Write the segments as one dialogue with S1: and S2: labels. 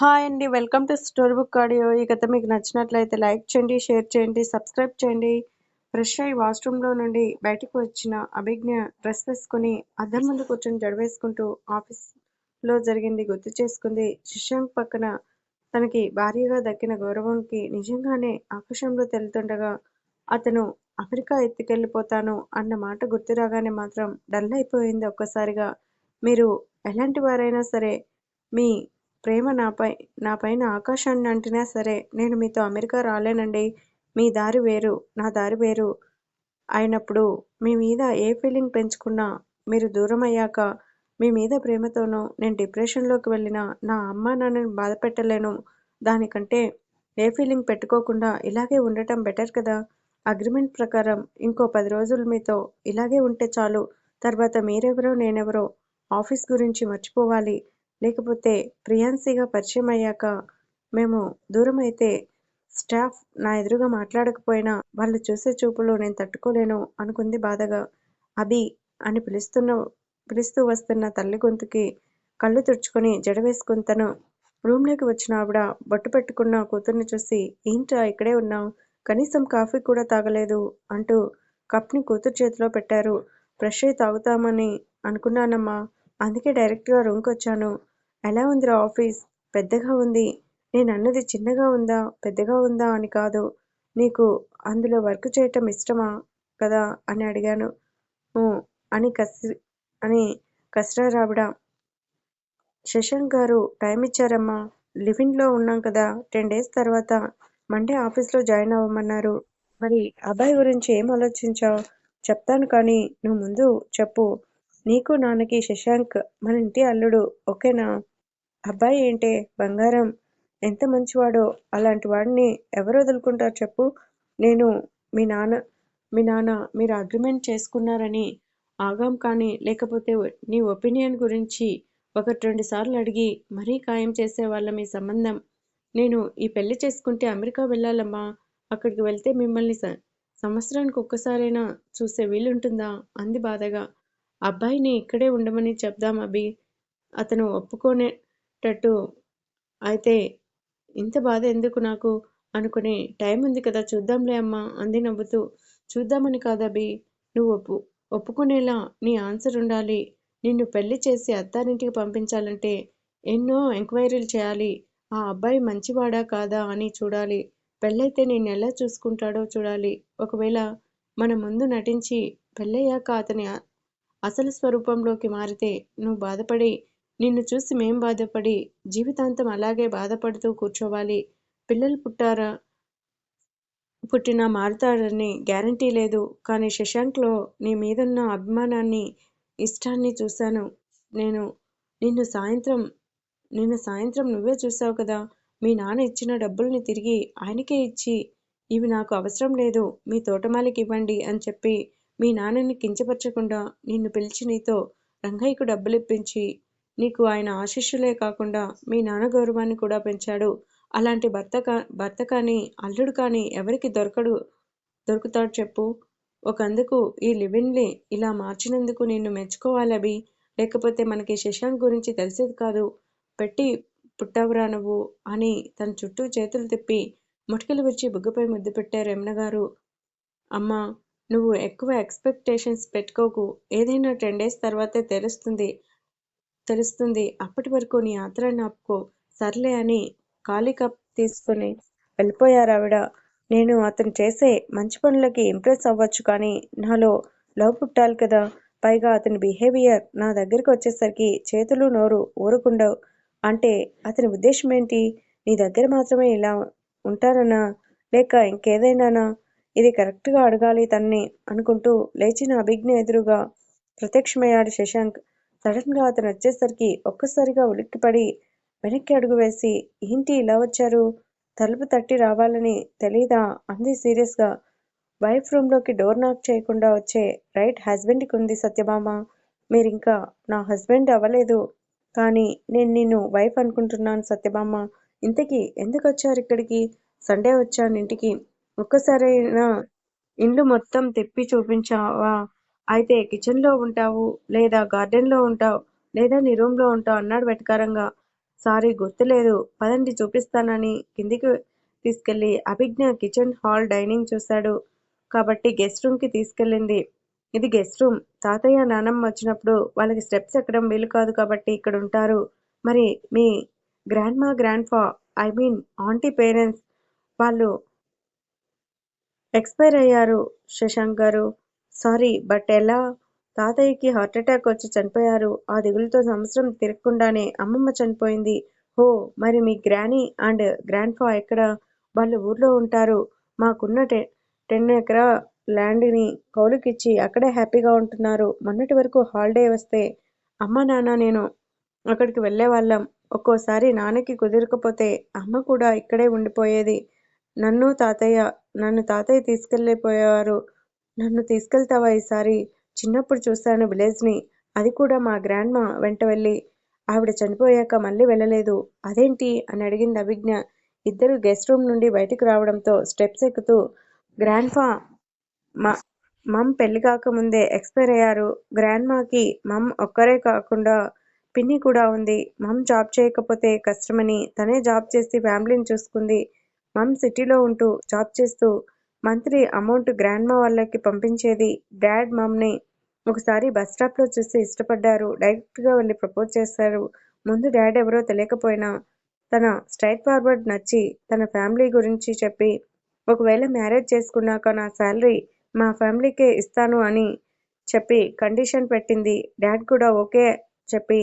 S1: Hi అండి welcome to story book audio. ఈ కథ మీకు నచ్చినట్లయితే లైక్ చేయండి షేర్ చేయండి సబ్స్క్రైబ్ చేయండి. ఫ్రెష్ అయ్యి వాష్రూమ్లో నుండి బయటకు వచ్చిన అభిజ్ఞ డ్రెస్ వేసుకుని అద్దం ముందు కూర్చొని జడవేసుకుంటూ ఆఫీస్లో జరిగింది గుర్తు చేసుకుంది. శిష్యం పక్కన తనకి భారీగా దక్కిన గౌరవంకి నిజంగానే ఆకాశంలో తెలుతుండగా అతను అమెరికా ఎత్తుకెళ్ళిపోతాను అన్న మాట గుర్తు రాగానే మాత్రం డల్ అయిపోయింది ఒక్కసారిగా. మీరు ఎలాంటి వారైనా సరే మీ ప్రేమ నాపై నా పైన ఆకాశాన్ని అంటినా సరే నేను మీతో అమెరికా రాలేనండి. మీ దారి వేరు నా దారి వేరు. అయినప్పుడు మీ మీద ఏ ఫీలింగ్ పెంచుకున్నా మీరు దూరం అయ్యాక మీ మీద ప్రేమతోనూ నేను డిప్రెషన్లోకి వెళ్ళిన నా అమ్మ నాన్నని బాధ పెట్టలేను దానికంటే ఏ ఫీలింగ్ పెట్టుకోకుండా ఇలాగే ఉండటం బెటర్ కదా. అగ్రిమెంట్ ప్రకారం ఇంకో పది రోజులు మీతో ఇలాగే ఉంటే చాలు. తర్వాత మీరెవరో నేనెవరో ఆఫీస్ గురించి మర్చిపోవాలి. లేకపోతే ప్రియాన్సీగా పరిచయం అయ్యాక మేము దూరమైతే స్టాఫ్ నా ఎదురుగా మాట్లాడకపోయినా వాళ్ళు చూసే చూపులు నేను తట్టుకోలేను అనుకుంది బాధగా. అభి అని పిలుస్తున్న పిలుస్తూ వస్తున్న తల్లి గొంతుకి కళ్ళు తుడుచుకొని జడవేసుకుని తను రూమ్లోకి వచ్చిన ఆవిడ బొట్టు పెట్టుకున్న కూతుర్ని చూసి ఏంటా ఇక్కడే ఉన్నావు? కనీసం కాఫీ కూడా తాగలేదు అంటూ కప్ని కూతురు చేతిలో పెట్టారు. ఫ్రెష్ అయి తాగుతామని అనుకున్నానమ్మా. అందుకే డైరెక్ట్గా రూమ్కి వచ్చాను ఎలా ఉందిరా ఆఫీస్? పెద్దగా ఉంది. నేను అన్నది చిన్నగా ఉందా? పెద్దగా ఉందా అని కాదు. నీకు అందులో వర్క్ చేయటం ఇష్టమా? కదా? అని అడిగాను. అని కసి అని కసిరావిడ శశాంక్ గారు టైం ఇచ్చారమ్మా. లివిన్లో ఉన్నాం కదా. టెన్ డేస్ తర్వాత మండే ఆఫీస్లో జాయిన్ అవ్వమన్నారు. మరి అబ్బాయి గురించి ఏం ఆలోచించావు? చెప్తాను కానీ నువ్వు ముందు చెప్పు. నీకు నాన్నకి శశాంక్ మన ఇంటి అల్లుడు ఓకేనా? అబ్బాయి ఏంటే? బంగారం. ఎంత మంచివాడో? అలాంటి వాడిని ఎవరు వదులుకుంటారు చెప్పు. నేను మీ నాన్న మీ నాన్న మీరు అగ్రిమెంట్ చేసుకున్నారని ఆగాం కానీ లేకపోతే నీ ఒపీనియన్ గురించి ఒకటి రెండు సార్లు అడిగి మరీ ఖాయం చేసేవాళ్ళ మీ సంబంధం. నేను ఈ పెళ్ళి చేసుకుంటే అమెరికా వెళ్ళాలమ్మా. అక్కడికి వెళ్తే మిమ్మల్ని సంవత్సరానికి ఒక్కసారైనా చూసే వీలుంటుందా? అంది బాధగా. అబ్బాయిని ఇక్కడే ఉండమని చెప్దాం అభి. అతను ఒప్పుకోనే టట్టు అయితే ఇంత బాధ ఎందుకు నాకు? అనుకుని టైం ఉంది కదా చూద్దాంలే అమ్మా అంది నవ్వుతూ. చూద్దామని కాదబి నువ్వు ఒప్పు ఒప్పుకునేలా నీ ఆన్సర్ ఉండాలి. నిన్ను పెళ్ళి చేసి అత్తారింటికి పంపించాలంటే ఎన్నో ఎంక్వైరీలు చేయాలి. ఆ అబ్బాయి మంచివాడా కాదా అని చూడాలి. పెళ్ళైతే నేను ఎలా చూసుకుంటాడో చూడాలి. ఒకవేళ మన ముందు నటించి పెళ్ళయ్యాక అతని అసలు స్వరూపంలోకి మారితే నువ్వు బాధపడి నిన్ను చూసి మేం బాధపడి జీవితాంతం అలాగే బాధపడుతూ కూర్చోవాలి. పిల్లలు పుట్టారా పుట్టినా మారుతాడని గ్యారంటీ లేదు. కానీ శశాంక్లో నీ మీదున్న అభిమానాన్ని ఇష్టాన్ని చూశాను. నేను నిన్ను సాయంత్రం నిన్న సాయంత్రం నువ్వే చూసావు కదా. మీ నాన్న ఇచ్చిన డబ్బుల్ని తిరిగి ఆయనకే ఇచ్చి ఇవి నాకు అవసరం లేదు. మీ తోటమాలికి ఇవ్వండి అని చెప్పి మీ నాన్నని కించపరచకుండా నిన్ను పిలిచి నీతో రంగయ్యకు డబ్బులు ఇప్పించి నీకు ఆయన ఆశీస్సులే కాకుండా మీ నాన్న గౌరవాన్ని కూడా పెంచాడు. అలాంటి భర్త కా భర్త కానీ అల్లుడు కానీ ఎవరికి దొరకడు దొరుకుతాడు చెప్పు. ఒకందుకు ఈ లివిన్లే ఇలా మార్చినందుకు నిన్ను మెచ్చుకోవాలి లేకపోతే మనకి శశాంక్ గురించి తెలిసేది కాదు. పెట్టి పుట్టవురా నువ్వు అని తన చుట్టూ చేతులు తిప్పి ముటికలు వచ్చి బుగ్గపై ముద్దు పెట్టారు రమణ గారు అమ్మా నువ్వు ఎక్కువ ఎక్స్పెక్టేషన్స్ పెట్టుకోకు. ఏదైనా టెన్ డేస్ తర్వాతే తెలుస్తుంది. తెలుస్తుంది. అప్పటి వరకు నీ ఆత్రాన్ని ఆపుకో సర్లే అని ఖాళీ కప్ తీసుకుని వెళ్ళిపోయారు ఆవిడ. నేను అతను చేసే మంచి పనులకి ఇంప్రెస్ అవ్వచ్చు కానీ నాలో లవ్ పుట్టాలి కదా. పైగా అతని బిహేవియర్ నా దగ్గరికి వచ్చేసరికి చేతులు నోరు ఊరకుండవు. అంటే అతని ఉద్దేశం ఏంటి? నీ దగ్గర మాత్రమే ఇలా ఉంటారనా లేక ఇంకేదైనానా? ఇది కరెక్ట్గా అడగాలి తన్ని అనుకుంటూ లేచిన అభిజ్ఞ ఎదురుగా ప్రత్యక్షమయ్యాడు శశాంక్. సడన్గా అతను వచ్చేసరికి ఒక్కసారిగా ఉలిక్కిపడి వెనక్కి అడుగు వేసి ఏంటి ఇలా వచ్చారు? తలుపు తట్టి రావాలని తెలీదా? అంది సీరియస్గా వైఫ్ రూమ్లోకి డోర్ నాక్ చేయకుండా వచ్చే రైట్ హస్బెండ్కి ఉంది సత్యభామ. మీరింకా నా హస్బెండ్ అవ్వలేదు. కానీ నేను నిన్ను వైఫ్ అనుకుంటున్నాను సత్యభామ. ఇంతకీ ఎందుకు వచ్చారు ఇక్కడికి? సండే వచ్చాను ఇంటికి. ఒక్కసారైనా ఇల్లు మొత్తం తెప్పి చూపించావా? అయితే కిచెన్లో ఉంటావు లేదా గార్డెన్లో ఉంటావు లేదా నీ రూమ్లో ఉంటావు అన్నాడు వెటకారంగా. సారీ గుర్తులేదు. పదండి చూపిస్తానని కిందికి తీసుకెళ్ళి అభిజ్ఞ కిచెన్ హాల్ డైనింగ్ చూశాడు. కాబట్టి గెస్ట్ రూమ్కి తీసుకెళ్ళింది. ఇది గెస్ట్ రూమ్. తాతయ్య నానమ్మ వచ్చినప్పుడు వాళ్ళకి స్టెప్స్ ఎక్కడం వీలు కాదు కాబట్టి ఇక్కడ ఉంటారు. మరి మీ గ్రాండ్ మా గ్రాండ్ ఫా ఐ మీన్ ఆంటీ పేరెంట్స్ వాళ్ళు ఎక్స్పైర్ అయ్యారు శశాంక్ గారు. సారీ బట్ ఎలా? తాతయ్యకి హార్ట్అటాక్ వచ్చి చనిపోయారు. ఆ దిగులుతో సంవత్సరం తిరగకుండానే అమ్మమ్మ చనిపోయింది. హో మరి మీ గ్రానీ అండ్ గ్రాండ్ ఫా ఎక్కడ? వాళ్ళు ఊర్లో ఉంటారు. మాకున్న టె టెన్ ఎకరా ల్యాండ్ని కౌలుకిచ్చి అక్కడే హ్యాపీగా ఉంటున్నారు. మొన్నటి వరకు హాలిడే వస్తే అమ్మ నాన్న నేను అక్కడికి వెళ్ళేవాళ్ళం. ఒక్కోసారి నాన్నకి కుదరకపోతే అమ్మ కూడా ఇక్కడే ఉండిపోయేది. నన్ను తాతయ్య నన్ను తాతయ్య తీసుకెళ్ళిపోయేవారు. నన్ను తీసుకెళ్తావా ఈసారి? చిన్నప్పుడు చూశాను విలేజ్ని. అది కూడా మా గ్రాండ్మా వెంట వెళ్ళి. ఆవిడ చనిపోయాక మళ్ళీ వెళ్ళలేదు. అదేంటి? అని అడిగింది అభిజ్ఞ. ఇద్దరు గెస్ట్ రూమ్ నుండి బయటకు రావడంతో స్టెప్స్ ఎక్కుతూ గ్రాండ్ఫా మా మమ్ పెళ్ళి కాకముందే ఎక్స్పైర్ అయ్యారు. గ్రాండ్మాకి మమ్ ఒక్కరే కాకుండా పిన్ని కూడా ఉంది. మమ్ జాబ్ చేయకపోతే కష్టమని తనే జాబ్ చేసి ఫ్యామిలీని చూసుకుంది. మమ్ సిటీలో ఉంటూ జాబ్ చేస్తూ మంత్లీ అమౌంట్ గ్రాండ్ మా వాళ్ళకి పంపించేది. డాడ్ మమ్ని ఒకసారి బస్ స్టాప్లో చూసి ఇష్టపడ్డారు. డైరెక్ట్గా వెళ్ళి ప్రపోజ్ చేశారు. ముందు డాడ్ ఎవరో తెలియకపోయినా తన స్ట్రైట్ ఫార్వర్డ్ నచ్చి తన ఫ్యామిలీ గురించి చెప్పి ఒకవేళ మ్యారేజ్ చేసుకున్నాక నా శాలరీ మా ఫ్యామిలీకే ఇస్తాను అని చెప్పి కండిషన్ పెట్టింది. డాడ్ కూడా ఓకే చెప్పి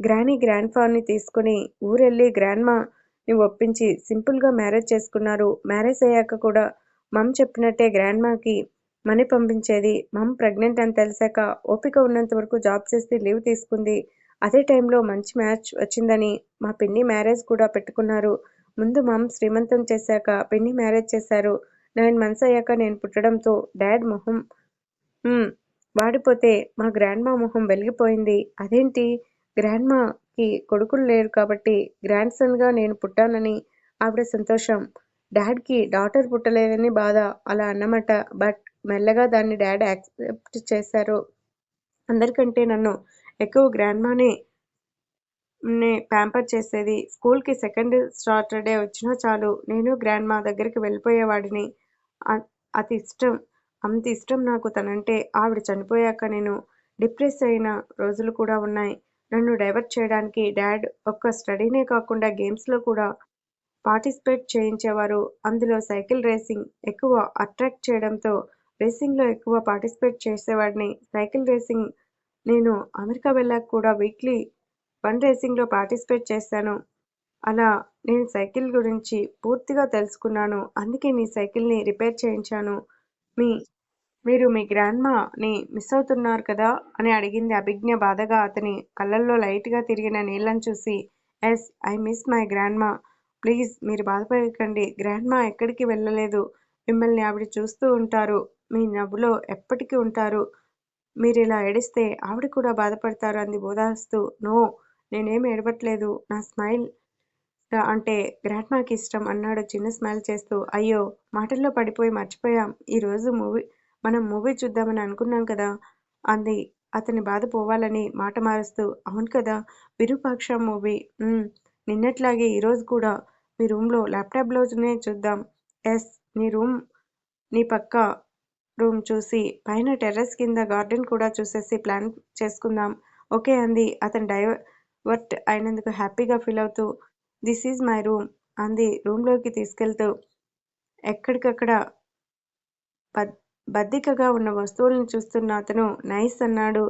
S1: గ్రానీ గ్రాండ్ ఫాని తీసుకుని ఊరెళ్ళి గ్రాండ్మాని ఒప్పించి సింపుల్గా మ్యారేజ్ చేసుకున్నారు. మ్యారేజ్ అయ్యాక కూడా మమ్ చెప్పినట్టే గ్రాండ్ మాకి మనీ పంపించేది. మమ్ ప్రెగ్నెంట్ అని తెలిసాక ఓపిక ఉన్నంత వరకు జాబ్ చేసి లీవ్ తీసుకుంది. అదే టైంలో మంచి మ్యాచ్ వచ్చిందని మా పిన్ని మ్యారేజ్ కూడా పెట్టుకున్నారు. ముందు మమ్ శ్రీమంతం చేశాక పిన్ని మ్యారేజ్ చేశారు. నైన్ మంత్స్ అయ్యాక నేను పుట్టడంతో డాడ్ మొహం వాడిపోతే మా గ్రాండ్ మా మొహం వెలిగిపోయింది. అదేంటి? గ్రాండ్ మాకి కొడుకులు లేరు కాబట్టి గ్రాండ్ సన్గా నేను పుట్టానని ఆవిడ సంతోషం. డాడ్కి డాటర్ పుట్టలేదని బాధ అలా అన్నమాట. బట్ మెల్లగా దాన్ని డాడ్ యాక్సెప్ట్ చేశారు. అందరికంటే నన్ను ఎక్కువ గ్రాండ్మానే ప్యాంపర్ చేసేది. స్కూల్కి సెకండ్ సాటర్డే వచ్చినా చాలు. నేను గ్రాండ్ మా దగ్గరికి వెళ్ళిపోయేవాడిని. అతి ఇష్టం అంత ఇష్టం నాకు తనంటే. ఆవిడ చనిపోయాక నేను డిప్రెస్ అయిన రోజులు కూడా ఉన్నాయి. నన్ను డైవర్ట్ చేయడానికి డాడ్ ఒక్క స్టడీనే కాకుండా గేమ్స్లో కూడా పార్టిసిపేట్ చేయించేవారు. అందులో సైకిల్ రేసింగ్ ఎక్కువ అట్రాక్ట్ చేయడంతో రేసింగ్లో ఎక్కువ పార్టిసిపేట్ చేసేవాడిని. సైకిల్ రేసింగ్ నేను అమెరికా వెళ్ళాక కూడా వీక్లీ వన్ రేసింగ్లో పార్టిసిపేట్ చేశాను. అలా నేను సైకిల్ గురించి పూర్తిగా తెలుసుకున్నాను. అందుకే నీ సైకిల్ని రిపేర్ చేయించాను. మీ మీరు మీ గ్రాండ్మాని మిస్ అవుతున్నారు కదా అని అడిగింది అభిజ్ఞ బాధగా అతని కళ్ళల్లో లైట్గా తిరిగిన నీళ్ళని చూసి yes I miss my grandma? Please మీరు బాధపడకండి. గ్రాండ్మా ఎక్కడికి వెళ్ళలేదు. మిమ్మల్ని ఆవిడ చూస్తూ ఉంటారు. మీ నవ్వులో ఎప్పటికీ ఉంటారు. మీరు ఇలా ఏడిస్తే ఆవిడ కూడా బాధపడతారు అంది ఓదారుస్తూ నో నేనేం ఏడవట్లేదు. నా స్మైల్ అంటే గ్రాండ్మాకి ఇష్టం అన్నాడు చిన్న స్మైల్ చేస్తూ. అయ్యో మాటల్లో పడిపోయి మర్చిపోయాం. ఈరోజు మూవీ మనం మూవీ చూద్దామని అనుకున్నాం కదా? అంది. అతని బాధ పోవాలని మాట మారుస్తూ. అవును కదా విరూపాక్ష మూవీ. నిన్నట్లాగే ఈరోజు కూడా. మీ రూమ్లో ల్యాప్టాప్లోనే చూద్దాం. ఎస్ నీ రూమ్ నీ పక్క రూమ్ చూసి పైన టెర్రస్ కింద గార్డెన్ కూడా చూసేసి ప్లాన్ చేసుకుందాం. ఓకే అంది. అతను డైవర్ట్ అయినందుకు హ్యాపీగా ఫీల్ అవుతూ దిస్ ఈజ్ మై రూమ్ అంది రూమ్లోకి తీసుకెళ్తూ. ఎక్కడికక్కడ బద్ బద్దికగా ఉన్న వస్తువులను చూస్తున్న అతను నైస్ అన్నాడు.